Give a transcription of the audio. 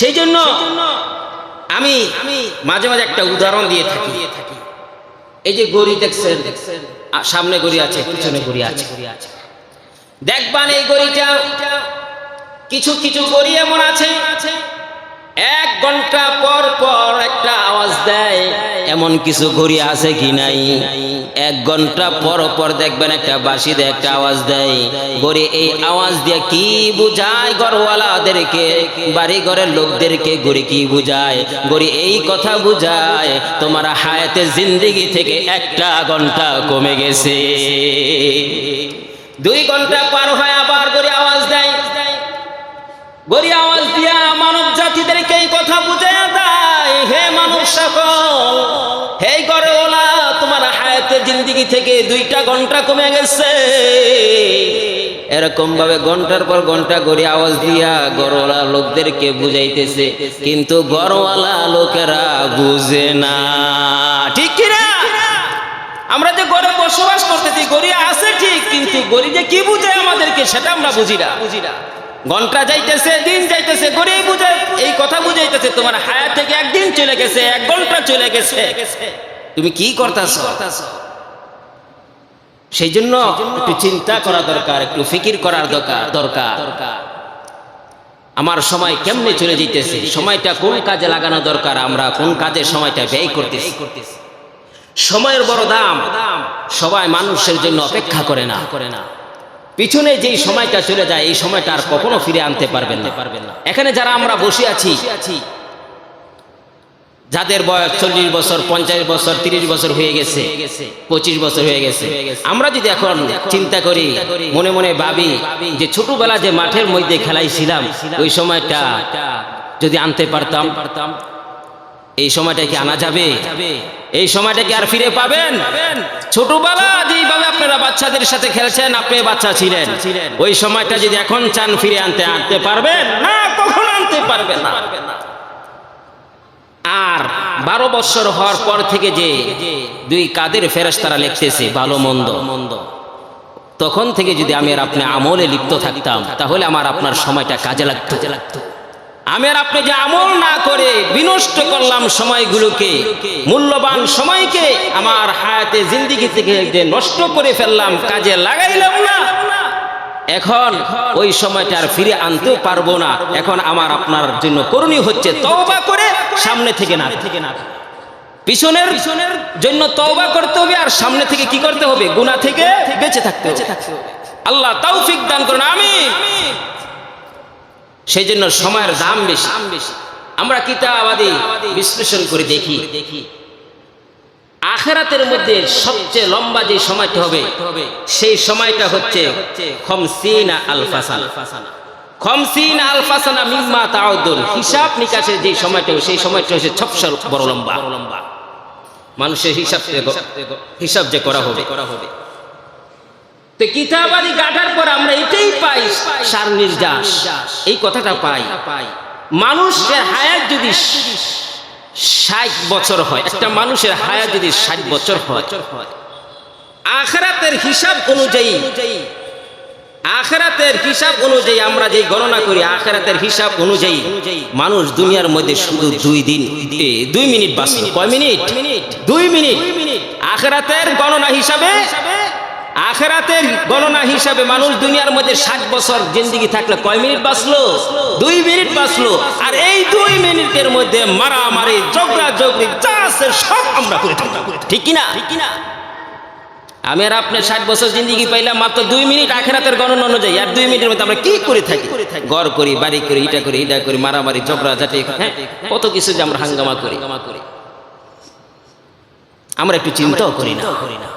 সেই জন্য আমি মাঝে মাঝে একটা উদাহরণ দিয়ে থাকি। এই যে গড়ি দেখছেন সামনে গড়ি আছে পিছনে গড়ি আছে। দেখবান এই গড়িটা কিছু কিছু গড়ি এমন আছে এক ঘণ্টা পর পর একটা আওয়াজ দেয় এমন কিছু ঘড়ি আছে কি নাই? এক ঘণ্টা পর পর দেখবেন একটা বাঁশি দিয়ে একটা আওয়াজ দেয়। গড়ি এই আওয়াজ দিয়ে কি বুঝায় ঘরওয়ালাদেরকে? বাড়ি ঘরের লোকদেরকে গড়ি কি বুঝায়? গড়ি এই কথা বুঝায়, তোমার হায়াতে জিন্দিগি থেকে একটা ঘণ্টা কমে গেছে। দুই ঘণ্টা পার হয় আবার সকল হে তোমার জিন্দিগি থেকে দুইটা ঘণ্টা কমে গেছে। এরকম ভাবে ঘণ্টার পর ঘণ্টা গড়ি আওয়াজ দিয়া গড়ওয়ালা লোকদেরকে বুঝাইতেছে, কিন্তু গড়ওয়ালা লোকেরা বুঝে না। ঠিক কিনা আমরা যে গড়ে বসবাস করতেছি গড়ি আছে ঠিক, কিন্তু গড়ি যে কি বুঝায় আমাদেরকে সেটা আমরা বুঝি না। বুঝি না ঘণ্টা যাইতেছে, দিন যাইতেছে গড়ি বুঝে এই কথা বুঝাইতেছে, তোমার হায়াত থেকে একদিন চলে গেছে এক ঘণ্টা চলে গেছে। তুমি কি করতেছ? সেই জন্য একটু চিন্তা করা দরকার একটু ফিকির করার দরকার দরকার। আমার সময় কেমনে চলে যেতেছে? সময়টা কোন কাজে লাগানো দরকার? আমরা কোন কাজে সময়টা ব্যয় করতেছি? সময়ের বড় দাম। সবাই মানুষের জন্য অপেক্ষা করে না। করে না। পিছনে যেই সময়টা চলে যায় এই সময়টা আর কখনো ফিরে আনতে পারবেন না। পারবেন না। এখানে যারা আমরা বসে আছি যাদের বয়স চল্লিশ বছর, পঞ্চাশ বছর, তিরিশ বছর হয়ে গেছে, পঁচিশ বছর হয়ে গেছে। আমরা যদি এখন চিন্তা করি, মনে মনে ভাবি যে ছোটবেলা যে মাঠের মধ্যে খেলাইছিলাম, ওই সময়টা যদি আনতে পারতাম পারতাম এই সময়টা কি আনা যাবে? এই সময়টা কি আর ফিরে পাবেন? ছোটবেলা যেভাবে আপনারা বাচ্চাদের সাথে খেলছেন, আপনি বাচ্চা ছিলেন। ওই সময়টা যদি এখন চান ফিরে আনতে আনতে পারবেন? না, কখন আনতে পারবেন না। আর বারো বছর হওয়ার পর থেকে যে দুই কাদের ফেরস তারা লিখতেছে, ভালো মন্দ। মন্দ তখন থেকে যদি আমি আর আপনি আমলে লিপ্ত থাকতাম, তাহলে আমার আপনার সময়টা কাজে লাগতো। লাগতো আমি আর আপনি যে আমল না করে বিনষ্ট করলাম সময়গুলোকে, মূল্যবান সময়কে, আমার হায়াতে জিন্দিগি থেকে নষ্ট করে ফেললাম, কাজে লাগাইলাম না। এখন ওই সময়টা আর ফিরে আনতেও পারব না। এখন আমার আপনার জন্য করণীয় হচ্ছে তওবা করে সামনে থেকে না থেকে না পিছনের পিছনের জন্য তওবা করতে হবে আর সামনে থেকে কি করতে হবে? গুনাহ থেকে বেঁচে থাকতে হবে। আল্লাহ তৌফিক দান করুন, আমিন। সেই জন্য সময়ের দাম বেশি। আমরা কিতাবাদি বিশ্লেষণ করে দেখি দেখি। আখেরাতের মধ্যে সবচেয়ে লম্বা যে সময়টা হবে, সেই সময়টা হচ্ছে খমসিনা আলফাসান খমসিন আলফাসানা মিম্মা তাউদুন হিসাব নিকাশের যে সময়টা, সেই সময়টা হচ্ছে সবচেয়ে বড় লম্বা। লম্বা মানুষের হিসাব হিসাব যে করা হবে। করা হবে তো কিতাবাদি গাঠার পর আমরা এটাই পাই সার নির্যাস এই কথাটা পাই। মানুষের হায়াত যদি ষাট বছর হয়। একটা মানুষের হায়াত যদি ষাট বছর হয়, আখরাতের হিসাব অনুযায়ী, আখরাতের হিসাব অনুযায়ী আমরা যে গণনা করি, আখরাতের হিসাব অনুযায়ী মানুষ দুনিয়ার মধ্যে শুধু দুই দিন দুই মিনিট বাঁচল কয় মিনিট? দুই মিনিট। আখরাতের গণনা হিসাবে আখেরাতের গণনা হিসাবে মানুষ দুনিয়ার মধ্যে ষাট বছর জিন্দিগি থাকলে কয় মিনিট বাঁচলো? দুই মিনিট বাঁচলো। আর এই দুই মিনিটের মধ্যে মারামারি জগড়া জগড়ি যা আছে সব আমরা করে থাকি ঠিক কিনা? ঠিক কিনা? আমি আর আপনার ষাট বছর জিন্দিগি পাইলাম মাত্র দুই মিনিট আখেরাতের গণনা অনুযায়ী। আর দুই মিনিটের মধ্যে আমরা কি করে থাকি? ঘর করি বাড়ি করি ইটা করি ইটা করি মারামারি ঝগড়া ঝাঁটি হ্যাঁ কত কিছু যে আমরা হাঙ্গামা করি। আমরা একটু চিন্তাও করি না। করি না।